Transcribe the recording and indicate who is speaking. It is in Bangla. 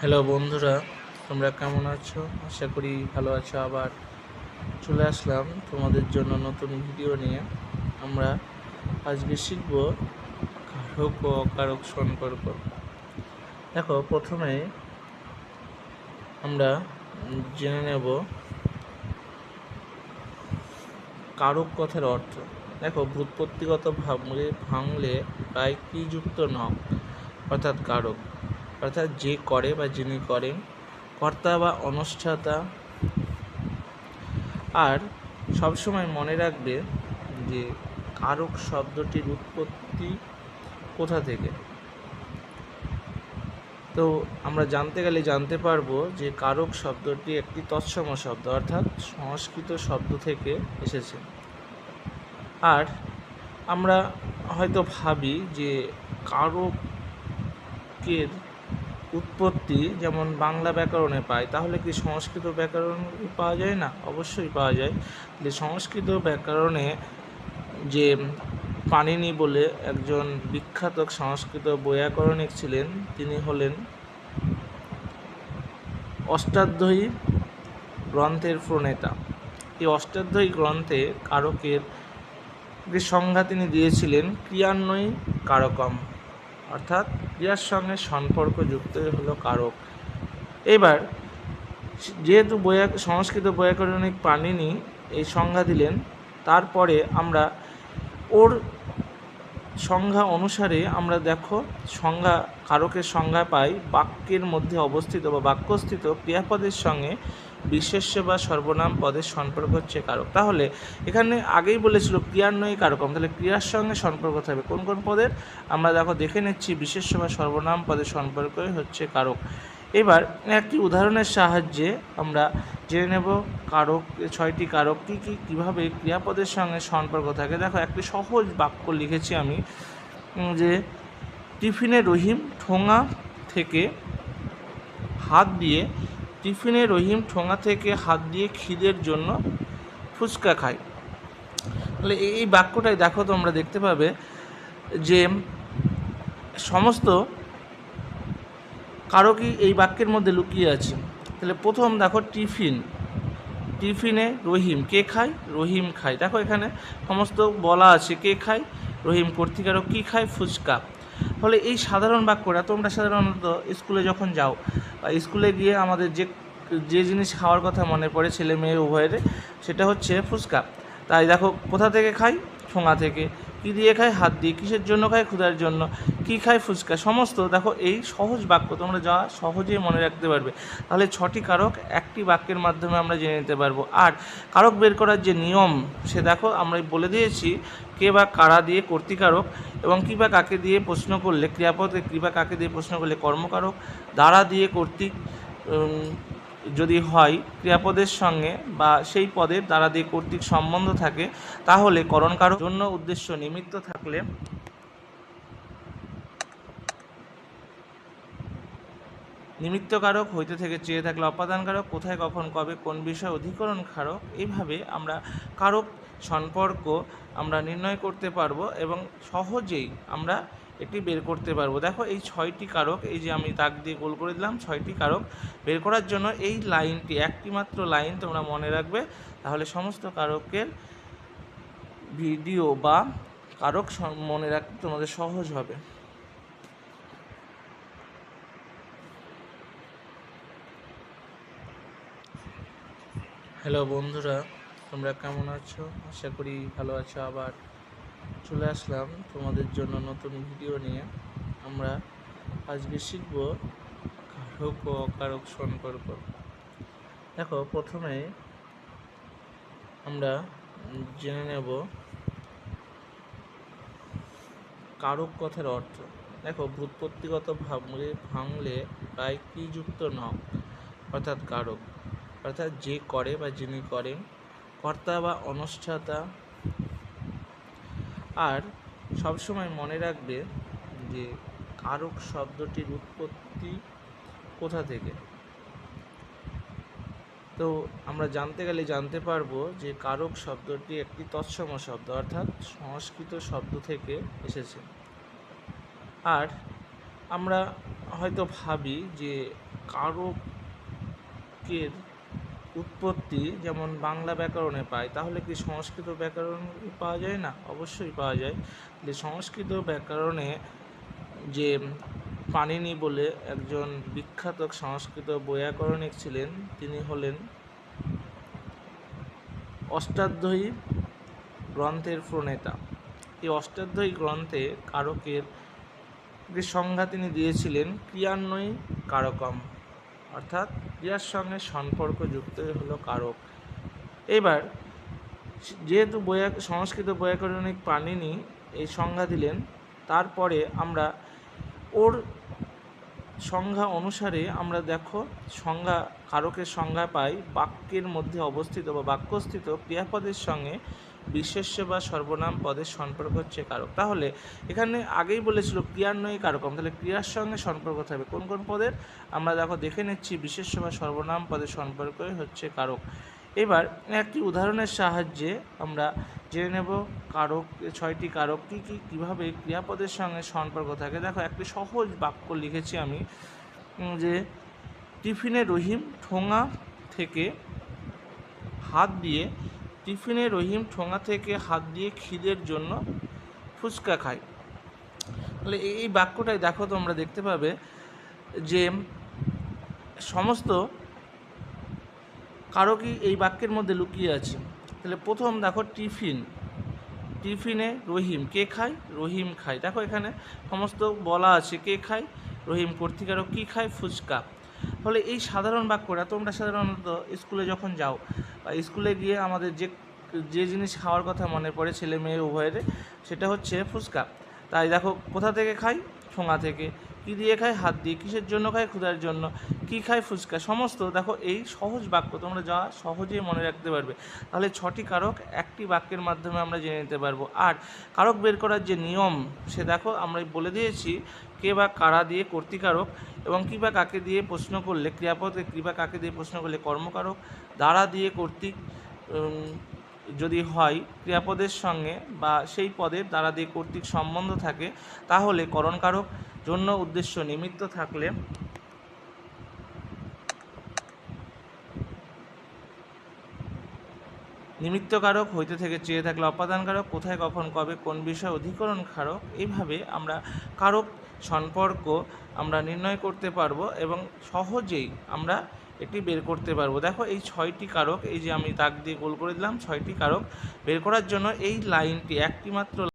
Speaker 1: হ্যালো বন্ধুরা, তোমরা কেমন আছো? আশা করি ভালো আছো। আবার চলে আসলাম তোমাদের জন্য নতুন ভিডিও নিয়ে। আমরা আজকে শিখব কারক ও অকারক সম্পর্ক। দেখো, প্রথমে আমরা জেনে নেব কারক কথার অর্থ। দেখো ভূতপত্তিগত ভাবলে ভাঙলে প্রায় যুক্ত নক অর্থাৎ কারক। অর্থাৎ যে করে বা যিনি করেন কর্তা বা অনুষ্ঠাতা। আর সবসময় মনে রাখবে যে কারক শব্দটির উৎপত্তি কোথা থেকে? তো আমরা জানতে গেলে জানতে পারব যে কারক শব্দটি একটি তৎসম শব্দ, অর্থাৎ সংস্কৃত শব্দ থেকে এসেছে। আর আমরা হয়তো ভাবি যে কারকের উৎপত্তি যেমন বাংলা ব্যাকরণে পাই তাহলে কি সংস্কৃত ব্যাকরণ পাওয়া যায়? না, অবশ্যই পাওয়া যায়। যে সংস্কৃত ব্যাকরণে যে পাণিনি বলে একজন বিখ্যাত সংস্কৃত বৈয়াকরণিক ছিলেন, তিনি হলেন অষ্টাধ্যায়ী গ্রন্থের প্রণেতা। এই অষ্টাধ্যায়ী গ্রন্থে কারকের যে সংজ্ঞা তিনি দিয়েছিলেন, ক্রিয়ান্বয়ী কারকম, অর্থাৎ ক্রিয়ার সঙ্গে সম্পর্ক যুক্ত হলো কারক। এবার, যেহেতু বৈয়া, সংস্কৃত বৈয়াকরণিক পাণিনি এই সংজ্ঞা দিলেন, তারপরে আমরা ওর সংজ্ঞা অনুসারে আমরা দেখো, সংজ্ঞা, কারকের সংজ্ঞা পাই বাক্যের মধ্যে অবস্থিত বা বাক্যস্থিত ক্রিয়াপদের সঙ্গে বিশেষ্য বা সর্বনাম পদের সম্পর্ক হচ্ছে কারক। তাহলে এখানে আগেই বলেছিল ক্রিয়ান্বয়ী কারকম তাহলে ক্রিয়ার সঙ্গে সম্পর্ক থাকবে কোন কোন পদের? আমরা দেখো দেখে নিচ্ছি বিশেষ্য বা সর্বনাম পদের সম্পর্কই হচ্ছে কারক। এবার একটি উদাহরণের সাহায্যে আমরা জেনে নেব কারক, ছয়টি কারক কী কী, কীভাবে ক্রিয়াপদের সঙ্গে সম্পর্ক থাকে। দেখো একটি সহজ বাক্য লিখেছি আমি যে টিফিনে রহিম ঠোঙা থেকে হাত দিয়ে টিফিনে রহিম ঠোঙা থেকে হাত দিয়ে খিদের জন্য ফুচকা খায়। তাহলে এই বাক্যটাই দেখো তোমরা দেখতে পাবে যে সমস্ত কারও কি এই বাক্যের মধ্যে লুকিয়ে আছে? তাহলে প্রথম দেখো টিফিন। টিফিনে রহিম কে খায়? রহিম খায়। দেখো এখানে সমস্ত বলা আছে কে খায়? রহিম কর্তিকারক কী খায়? ফুচকা। ফলে এই সাধারণ বাক্যটা, তোমরা সাধারণত স্কুলে যখন যাও স্কুলে গিয়ে আমাদের যে যে জিনিস খাওয়ার কথা মনে পড়ে ছেলে মেয়ে উভয়ের, সেটা হচ্ছে ফুচকা। তাই দেখো, কোথা থেকে খাই? ঠোঙা থেকে। কী দিয়ে খায় হাত দিয়ে। কিসের জন্য খায় ক্ষুধার জন্য। কী খায় ফুচকা? সমস্ত, দেখো এই সহজ বাক্য তোমরা যা সহজেই মনে রাখতে পারবে। তাহলে ছটি কারক একটি বাক্যের মাধ্যমে আমরা জেনে নিতে পারব। আর কারক বের করার যে নিয়ম, সে দেখো আমরা বলে দিয়েছি, কে বা কারা দিয়ে কর্তিকারক এবং কী বা কাকে দিয়ে প্রশ্ন করলে ক্রিয়াপদকে কী বা কাকে দিয়ে প্রশ্ন করলে কর্মকারক, দ্বারা দিয়ে কর্তৃক যদি হয় ক্রিয়াপদের সঙ্গে বা সেই পদের দ্বারা দিয়ে কর্তৃক সম্বন্ধ থাকে, তাহলে করণকারক জন্য উদ্দেশ্য নিমিত্ত থাকলে নিমিত্তকারক, হইতে থেকে চেয়ে থাকলে অপাদানকারক, কোথায়, কখন, কবে, কোন বিষয় অধিকরণ কারক এইভাবে আমরা কারক সম্পর্ক আমরা নির্ণয় করতে পারব এবং সহজেই আমরা এটি বের করতে পারব। দেখো, এই ছয়টি কারক, এই যে আমি তাক দিয়ে গোল করে দিলাম, ছয়টি কারক বের করার জন্য এই লাইনটি, একটি মাত্র লাইন তোমরা মনে রাখবে। তাহলে সমস্ত কারকের ভিডিও বা কারক মনে রাখতে তোমাদের সহজ হবে। হ্যালো বন্ধুরা, তোমরা কেমন আছো? আশা করি ভালো আছো। আবার চলে আসলাম তোমাদের জন্য নতুন ভিডিও নিয়ে। আমরা আজকে শিখব কারক ও অকারক সম্পর্ক। দেখো, প্রথমে আমরা জেনে নেব কারক কথার অর্থ। দেখো ভূতপত্তিগত ভাবলে ভাঙলে প্রায় যুক্ত নক অর্থাৎ কারক। অর্থাৎ যে করে বা যিনি করেন কর্তা বা অনুষ্ঠাতা। আর সবসময় মনে রাখবে যে কারক শব্দটির উৎপত্তি কোথা থেকে। তো আমরা জানতে গেলে জানতে পারব যে কারক শব্দটি একটি তৎসম শব্দ, অর্থাৎ সংস্কৃত শব্দ থেকে এসেছে। আর আমরা হয়তো ভাবি যে কারকের উৎপত্তি যেমন বাংলা ব্যাকরণে পাই তাহলে কি সংস্কৃত ব্যাকরণ পাওয়া যায় না? অবশ্যই পাওয়া যায়। যে সংস্কৃত ব্যাকরণে যে পানিনি বলে একজন বিখ্যাত সংস্কৃত বৈয়াকরণিক ছিলেন, তিনি হলেন অষ্টাধ্যায়ী গ্রন্থের প্রণেতা। এই অষ্টাধ্যায়ী গ্রন্থে কারকের যে সংজ্ঞা তিনি দিয়েছিলেন, ক্রিয়ান্বয়ী কারকম। অর্থাৎ ক্রিয়ার সঙ্গে সম্পর্ক যুক্ত হলো কারক। এবার, যেহেতু বৈয়া, সংস্কৃত বৈয়াকরণিক পাণিনি এই সংজ্ঞা দিলেন, তারপরে আমরা ওর সংজ্ঞা অনুসারে আমরা দেখো সংজ্ঞা, কারকের সংজ্ঞা পাই বাক্যের মধ্যে অবস্থিত বা বাক্যস্থিত ক্রিয়াপদের সঙ্গে বিশেষ্য বা সর্বনাম পদের সম্পর্ক হচ্ছে কারক। তাহলে এখানে আগেই বলেছিল ক্রিয়ান্বয়ী কারকম তাহলে ক্রিয়ার সঙ্গে সম্পর্ক থাকবে। কোন কোন পদের? আমরা দেখো দেখে নিচ্ছি বিশেষ্য বা সর্বনাম পদের সম্পর্কই হচ্ছে কারক। এবার একটি উদাহরণের সাহায্যে আমরা জেনে নেব কারক, ছয়টি কারক কী কী, কীভাবে ক্রিয়াপদের সঙ্গে সম্পর্ক থাকে। দেখো একটি সহজ বাক্য লিখেছি আমি যে টিফিনে রহিম ঠোঙা থেকে হাত দিয়ে টিফিনে রহিম ঠোঙা থেকে হাত দিয়ে খিদের জন্য ফুচকা খায়। তাহলে এই বাক্যটাই দেখো তোমরা দেখতে পাবে যে সমস্ত কারকই এই বাক্যের মধ্যে লুকিয়ে আছে। তাহলে প্রথম দেখো টিফিন। টিফিনে রহিম কে খায়? রহিম খায়। দেখো এখানে সমস্ত বলা আছে কে খায়? রহিম কর্তিকারক কী খায়? ফুচকা। ফলে এই সাধারণ বাক্যটা তোমরা সাধারণত স্কুলে যখন যাও বা স্কুলে গিয়ে আমাদের যে যে জিনিস খাওয়ার কথা মনে পড়ে ছেলে মেয়ে উভয়ের, সেটা হচ্ছে ফুচকা। তাই দেখো, কোথা থেকে খাই? ঠোঙা থেকে। কী দিয়ে খায়? হাত দিয়ে। কিসের জন্য খায়? ক্ষুধার জন্য। কী খায়? ফুচকা। সমস্ত দেখো এই সহজ বাক্য তোমরা যা সহজেই মনে রাখতে পারবে। তাহলে ছটি কারক একটি বাক্যের মাধ্যমে আমরা জেনে নিতে পারব। আর কারক বের করার যে নিয়ম, সে দেখো আমরা বলে দিয়েছি কে বা কারা দিয়ে কর্তিকারক এবং কী বা কাকে দিয়ে প্রশ্ন করলে ক্রিয়াপদকে কী বা কাকে দিয়ে প্রশ্ন করলে কর্মকারক, দ্বারা দিয়ে কর্তৃক যদি হয় ক্রিয়াপদের সঙ্গে বা সেই পদের দ্বারা দিয়ে কর্তৃক সম্বন্ধ থাকে, তাহলে করণকারক জন্য উদ্দেশ্য নিমিত্ত থাকলে নিমিত্তকারক হইতে থেকে চেয়ে থাকলে অপাদানকারক, কোথায়, কখন, কবে, কোন বিষয় অধিকরণ কারক এইভাবে আমরা কারক সম্পর্ক আমরা নির্ণয় করতে পারব এবং সহজেই আমরা এটি বের করতে পারব। দেখো, এই ছয়টি কারক, এই যে আমি দাগ দিয়ে গোল করে দিলাম, ছয়টি কারক বের করার জন্য এই লাইনটি একটি মাত্র